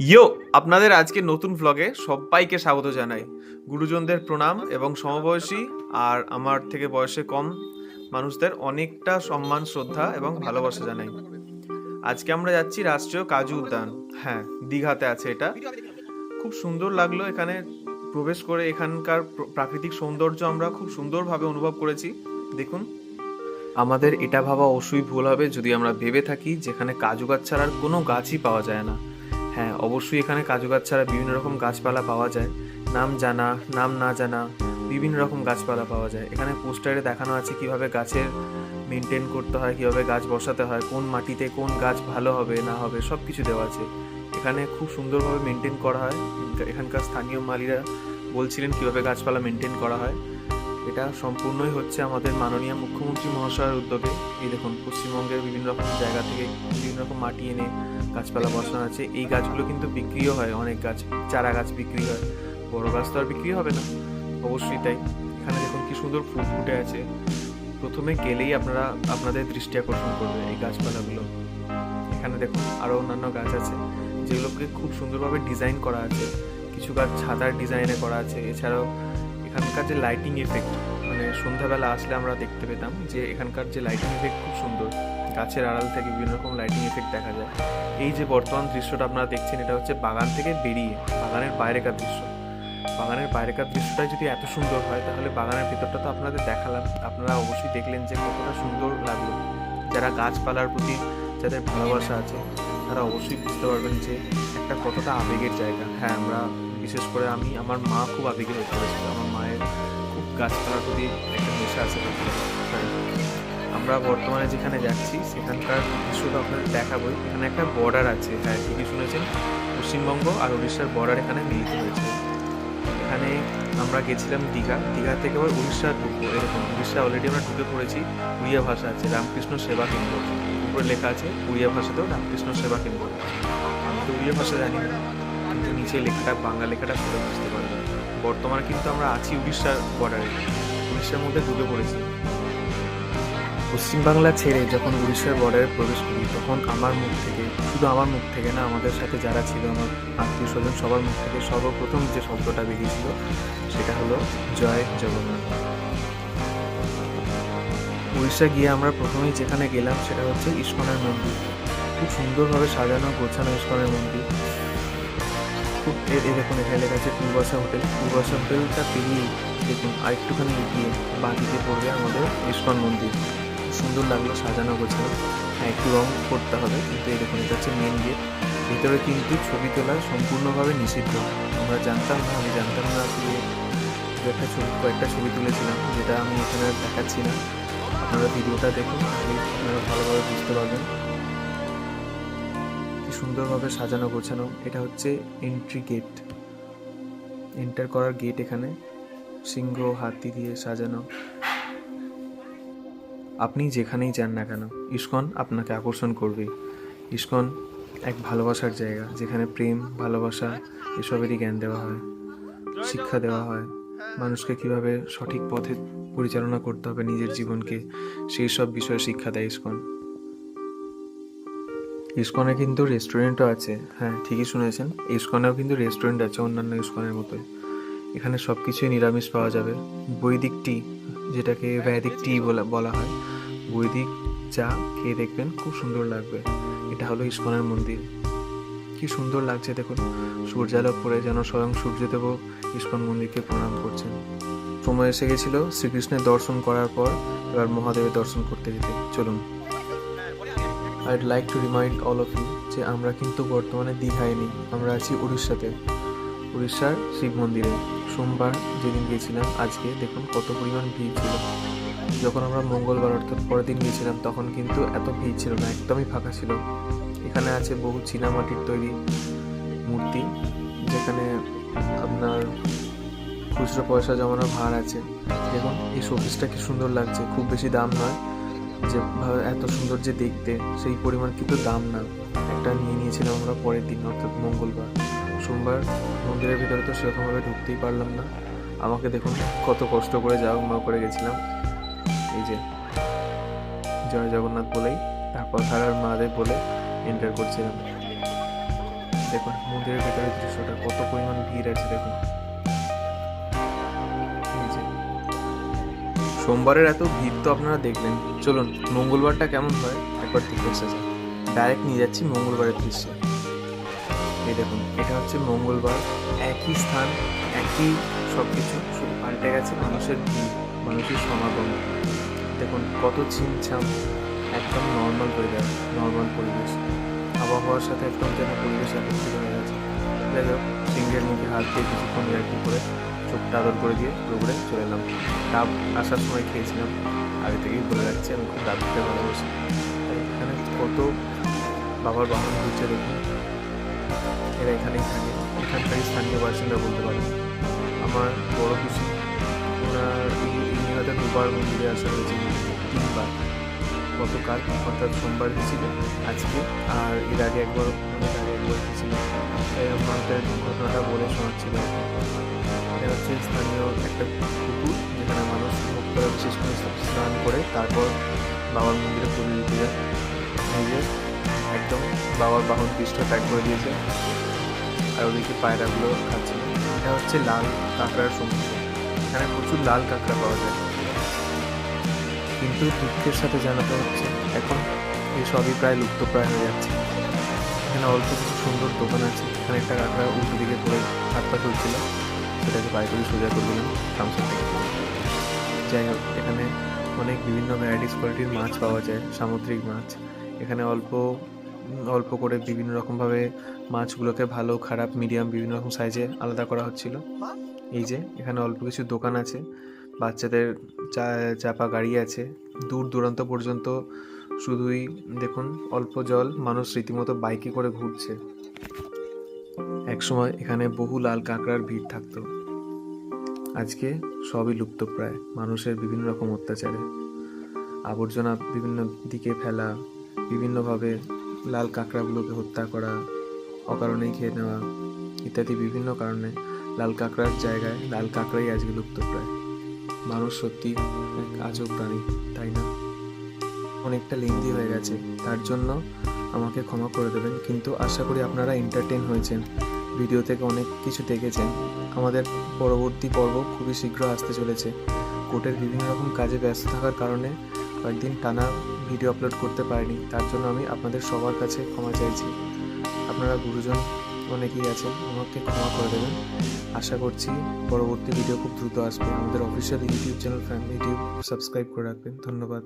ইয়ো, আপনাদের আজকে নতুন ভ্লগে সবাইকে স্বাগত জানাই। গুরুজনদের প্রণাম এবং সমবয়সী আর আমার থেকে বয়সে কম মানুষদের অনেকটা সম্মান, শ্রদ্ধা এবং ভালোবাসা জানাই। আজকে আমরা যাচ্ছি রাষ্ট্রীয় কাজু উদ্যান। হ্যাঁ দীঘাতে আছে এটা। খুব সুন্দর লাগল এখানে প্রবেশ করে। এখানকার প্র- প্রাকৃতিক সৌন্দর্য আমরা খুব সুন্দরভাবে অনুভব করেছি। দেখুন। আমাদের এটা ভাবা অবশ্যই ভুল হবে যদি আমরা ভেবে থাকি যেখানে কাজু গাছ ছাড়া আর কোনো গাছই পাওয়া যায় না। হ্যাঁ অবশ্যই এখানে কাজু গাছ ছাড়া বিভিন্ন রকম গাছপালা পাওয়া যায়। নাম জানা, নাম না জানা বিভিন্ন রকম গাছপালা পাওয়া যায়। এখানে পোস্টারে দেখানো আছে কীভাবে গাছের মেনটেন করতে হয়, কীভাবে গাছ বসাতে হয়, কোন মাটিতে কোন গাছ ভালো হবে, না হবে সব কিছু দেওয়া আছে। এখানে খুব সুন্দরভাবে মেনটেন করা হয়। এখানকার স্থানীয় মালিরা বলছিলেন কীভাবে গাছপালা মেনটেন করা হয়। এটা সম্পূর্ণই হচ্ছে আমাদের মাননীয় মুখ্যমন্ত্রী মহাশয়ের উদ্যোগে। এই দেখুন, পশ্চিমবঙ্গের বিভিন্ন রকম জায়গা থেকে বিভিন্ন রকম মাটি এনে গাছপালা বসানো আছে, এই গাছগুলো কিন্তু বিক্রিও হয়, অনেক গাছ, চারা গাছ বিক্রি হয়। বড় গাছ তো আর বিক্রি হবে না। অবশ্যই তাই। এখানে দেখুন কি সুন্দর ফুল ফুটে আছে। প্রথমে গেলেই আপনারা, আপনাদের দৃষ্টি আকর্ষণ করবে এই গাছপালাগুলো। এখানে দেখুন আরও অন্যান্য গাছ আছে, যেগুলোকে খুব সুন্দরভাবে ডিজাইন করা আছে। কিছু গাছ ছাতার ডিজাইনে করা আছে। এছাড়াও এখানকার যে লাইটিং এফেক্ট মানে সন্ধ্যাবেলা আসলে আমরা দেখতে পেতাম যে এখানকার যে লাইটিং এফেক্ট খুব সুন্দর। গাছের আড়াল থেকে বিভিন্ন রকম লাইটিং এফেক্ট দেখা যায়। এই যে বর্তমান দৃশ্যটা আপনারা দেখছেন, এটা হচ্ছে বাগান থেকে বেরিয়ে, বাগানের বাইরেকার দৃশ্য। বাগানের বাইরেকার দৃশ্যটা যদি এত সুন্দর হয়, তাহলে বাগানের ভেতরটা তো আপনাদের দেখালাম। আপনারা অবশ্যই দেখলেন যে কতটা সুন্দর লাগল। যারা গাছপালার প্রতি যাদের ভালোবাসা আছে, তারা অবশ্যই বুঝতে পারবেন যে একটা কতটা আবেগের জায়গা। হ্যাঁ আমরা বিশেষ করে আমি, আমার মা খুব আবেগের হয়ে পড়েছিল আমার মায়ের খুব গাছপালার প্রতি একটা নেশা আছে। আমরা বর্তমানে যেখানে যাচ্ছি, সেখানকার দৃশ্যটা আপনাদের দেখাবোই। এখানে একটা বর্ডার আছে হ্যাঁ ঠিকই শুনেছেন। পশ্চিমবঙ্গ আর উড়িষ্যার বর্ডার এখানে মিলিত হয়েছে। এখানে আমরা গেছিলাম দীঘা। দীঘা থেকে আবার উড়িষ্যা ঢুকবো, এরকম। উড়িষ্যা অলরেডি আমরা ঢুকে পড়েছি। উড়িয়া ভাষা আছে, রামকৃষ্ণ সেবা কেন্দ্র। উপরে লেখা আছে, উড়িয়া ভাষাতেও রামকৃষ্ণ সেবা কেন্দ্র। আমি তো উড়িয়া ভাষা জানি না। কিন্তু নিচে লেখাটা, বাংলা লেখাটা পড়ে বুঝতে পারব বর্তমানে কিন্তু আমরা আছি উড়িষ্যার বর্ডারে উড়িষ্যার মধ্যে ঢুকে পড়েছি। পশ্চিমবাংলা ছেড়ে যখন উড়িষ্যার বর্ডারে প্রবেশ করি, তখন আমার মুখ থেকে, শুধু আমার মুখ থেকে না, আমাদের সাথে যারা ছিল, আমার আত্মীয় স্বজন সবার মুখ থেকে সর্বপ্রথম যে শব্দটা বেরিয়েছিল, সেটা হলো, জয় জগন্নাথ। উড়িষ্যা গিয়ে আমরা প্রথমেই যেখানে গেলাম, সেটা হচ্ছে ইস্কনের মন্দির। খুব সুন্দরভাবে সাজানো, গোছানো ইস্কনের মন্দির। খুব দেখুন, এখানে লেখা আছে পূর্বাশা হোটেল। পূর্বাশা হোটেলটা পেরিয়ে দেখুন, আরেকটুখানি এগিয়ে বাঁদিকে পড়বে আমাদের ইস্কন মন্দির। সুন্দর লাগল সাজানো গোছানো। হ্যাঁ একটু রং করতে হবে, কিন্তু এরকম এটা হচ্ছে মেন গেট ভিতরে কিন্তু ছবি তোলা সম্পূর্ণভাবে নিষিদ্ধ। আমরা জানতাম না, আমি জানতাম না আসলে একটা ছবি, কয়েকটা ছবি তুলেছিলাম, যেটা আমি এখানে দেখাচ্ছি না। আপনারা ভিডিওটা দেখুন আপনারা ভালোভাবে বুঝতে পারবেন। কি সুন্দরভাবে সাজানো গোছানো, এটা হচ্ছে এন্ট্রি গেট এন্টার করার গেট এখানে, সিংহ হাতি দিয়ে সাজানো। আপনি যেখানেই যান না কেন, ইস্কন আপনাকে আকর্ষণ করবে। ইস্কন এক ভালোবাসার জায়গা, যেখানে প্রেম, ভালোবাসা এসবেরই জ্ঞান দেওয়া হয়, শিক্ষা দেওয়া হয়। মানুষকে কীভাবে সঠিক পথে পরিচালনা করতে হবে নিজের জীবনকে, সেই সব বিষয়ে শিক্ষা দেয় ইস্কন। ইস্কনে কিন্তু রেস্টুরেন্টও আছে। হ্যাঁ ঠিকই শুনেছেন। ইস্কনেও কিন্তু রেস্টুরেন্ট আছে অন্যান্য ইস্কনের মতোই। এখানে সব কিছুই নিরামিষ পাওয়া যাবে। বৈদিক টি যেটাকে ভ্যাদিক টি বলা হয়। বৈদিক চা খেয়ে দেখবেন, খুব সুন্দর লাগবে। এটা হলো ইস্কনের মন্দির। কি সুন্দর লাগছে দেখুন, সূর্যালোক পরে যেন স্বয়ং সূর্যদেব ইস্কন মন্দিরকে প্রণাম করছেন। সময় এসে গেছিল শ্রীকৃষ্ণের দর্শন করার পর এবার মহাদেবের দর্শন করতে যেতে। চলুন। I'd like to remind all of you যে আমরা কিন্তু বর্তমানে দীঘায় নেই, আমরা আছি উড়িষ্যাতে। উড়িষ্যার শিব মন্দিরে। সোমবার যেদিন গিয়েছিলাম আজকে দেখুন কত পরিমাণ ভিড় ছিল। যখন আমরা মঙ্গলবার অর্থাৎ পরের দিন গিয়েছিলাম, তখন কিন্তু এত ভিড় ছিল না, একদমই ফাঁকা ছিল। এখানে আছে বহু চীনামাটির তৈরি মূর্তি, যেখানে আপনার খুচরো পয়সা জমানোর ভার আছে। দেখুন, এই শোপিসটা কি সুন্দর লাগছে, খুব বেশি দাম নয়। যে এত সুন্দর যে দেখতে, সেই পরিমাণ কিন্তু দাম না। একটা নিয়ে নিয়েছিলাম আমরা পরের দিন, অর্থাৎ মঙ্গলবার। সোমবার মন্দিরের ভিতরে তো সেরকমভাবে ঢুকতেই পারলাম না। আমাকে দেখুন, কত কষ্ট করে যাওয়া করে গেছিলাম। এই যে জয় জগন্নাথ বলেই, তারপর হারার মহাদেব বলে এন্টার করছিলাম। দেখুন, মন্দিরের ভেতরের দৃশ্যটা কত পরিমাণ ভিড় আছে, দেখুন। সোমবারের এত ভিড় তো আপনারা দেখলেন চলুন, মঙ্গলবারটা কেমন হয়, একবার এসে যান ডাইরেক্ট নিয়ে যাচ্ছি মঙ্গলবারের দৃশ্য। এই দেখুন, এটা হচ্ছে মঙ্গলবার, একই স্থান, একই সব কিছু শুধু পাল্টে গেছে মানুষের ভিড়, মানুষের সমাগম। দেখুন, কত ছিমছাম একদম নর্মাল হয়ে নর্মাল পরিবেশ। আবহাওয়ার সাথে একদম যেন পরিবেশ একত্রিত হয়ে গেছে। যাই হোক সিংহের মুখে হাত দিয়ে কিছুক্ষণ ইয়ার্কি করে চোখটা আদর করে দিয়ে দৌড়ে চলে এলাম। ডাব আসার সময় খেয়েছিলাম। আগে থেকেই বলে রাখছি, আমি খুব ডাব খেতে ভালোবাসি। তাই এখানে কত বাবার বাহন ঘুরছে দেখুন। এরা এখানেই থাকে। এখানকারই স্থানীয় বাসিন্দা বলতে পারেন। আমার বড় পিসি দুবার মন্দিরে আসা হয়েছে তিনবার গতকাল, অর্থাৎ সোমবার গেছিল আজকে, আর এর আগে একবার অনেক আগে একবার তাই আমাদের ঘটনাটা বলে শোনাচ্ছিল। এটা হচ্ছে স্থানীয় একটা পুকুর যেখানে মানুষ ভক্তরা বিশেষ করে স্নান করে, তারপর বাবার মন্দিরে পুজো দিতে যায়। একদম বাবার বাহন পৃষ্ঠা ত্যাগ করে দিয়েছে, আর ওদিকে পায়রাগুলো খাচ্ছে। এটা হচ্ছে লাল কাঁকড়ার সমুদ্র। এখানে প্রচুর লাল কাঁকড়া পাওয়া যায়। কিন্তু দুঃখের সাথে জানাতে হচ্ছে। এখন এই সবই প্রায় লুপ্তপ্রায় হয়ে যাচ্ছে। এখানে অল্প কিছু সুন্দর দোকান আছে। এখানে একটা কাঁকড়া উল্টো দিকে করে হাত পা চলছিল সেটাকে বাইরে করে সোজা করে দিলাম থামসাপ থেকে। যাই হোক, এখানে অনেক বিভিন্ন ভ্যারাইটিস কোয়ালিটির মাছ পাওয়া যায়, সামুদ্রিক মাছ। এখানে অল্প অল্প করে বিভিন্ন রকমভাবে মাছগুলোকে ভালো, খারাপ মিডিয়াম বিভিন্ন রকম সাইজে আলাদা করা হচ্ছিল। এই যে, এখানে অল্প কিছু দোকান আছে। বাচ্চাদের চাপা গাড়ি আছে। দূর দূরান্ত পর্যন্ত শুধুই দেখুন অল্প জল, মানুষ রীতিমতো বাইকে করে ঘুরছে। একসময় এখানে বহু লাল কাঁকড়ার ভিড় থাকতো। আজকে সবই লুপ্তপ্রায় মানুষের বিভিন্ন রকম অত্যাচারে। আবর্জনা বিভিন্ন দিকে ফেলা, বিভিন্নভাবে লাল কাঁকড়াগুলোকে হত্যা করা, অকারণেই খেয়ে নেওয়া ইত্যাদি বিভিন্ন কারণে লাল কাঁকড়ার জায়গায় লাল কাঁকড়াই আজকে লুপ্তপ্রায় মানুষ সত্যি এক আজব প্রাণী, তাই না? অনেকটা লেন্দি হয়ে গেছে। তার জন্য আমাকে ক্ষমা করে দেবেন, কিন্তু আশা করি আপনারা এন্টারটেন হয়েছেন। ভিডিও থেকে অনেক কিছু দেখেছেন। আমাদের পরবর্তী পর্ব খুবই শীঘ্র আসতে চলেছে। কোর্টের বিভিন্ন রকম কাজে ব্যস্ত থাকার কারণে কয়েকদিন টানা ভিডিও আপলোড করতে পারিনি। তার জন্য আমি আপনাদের সবার কাছে ক্ষমা চাইছি। আপনারা গুরুজন অনেকেই আছেন, আমাকে ক্ষমা করে দেবেন। আশা করছি পরবর্তী ভিডিও খুব দ্রুত আসবে। আমাদের official YouTube channel family YouTube subscribe করে রাখবেন। ধন্যবাদ।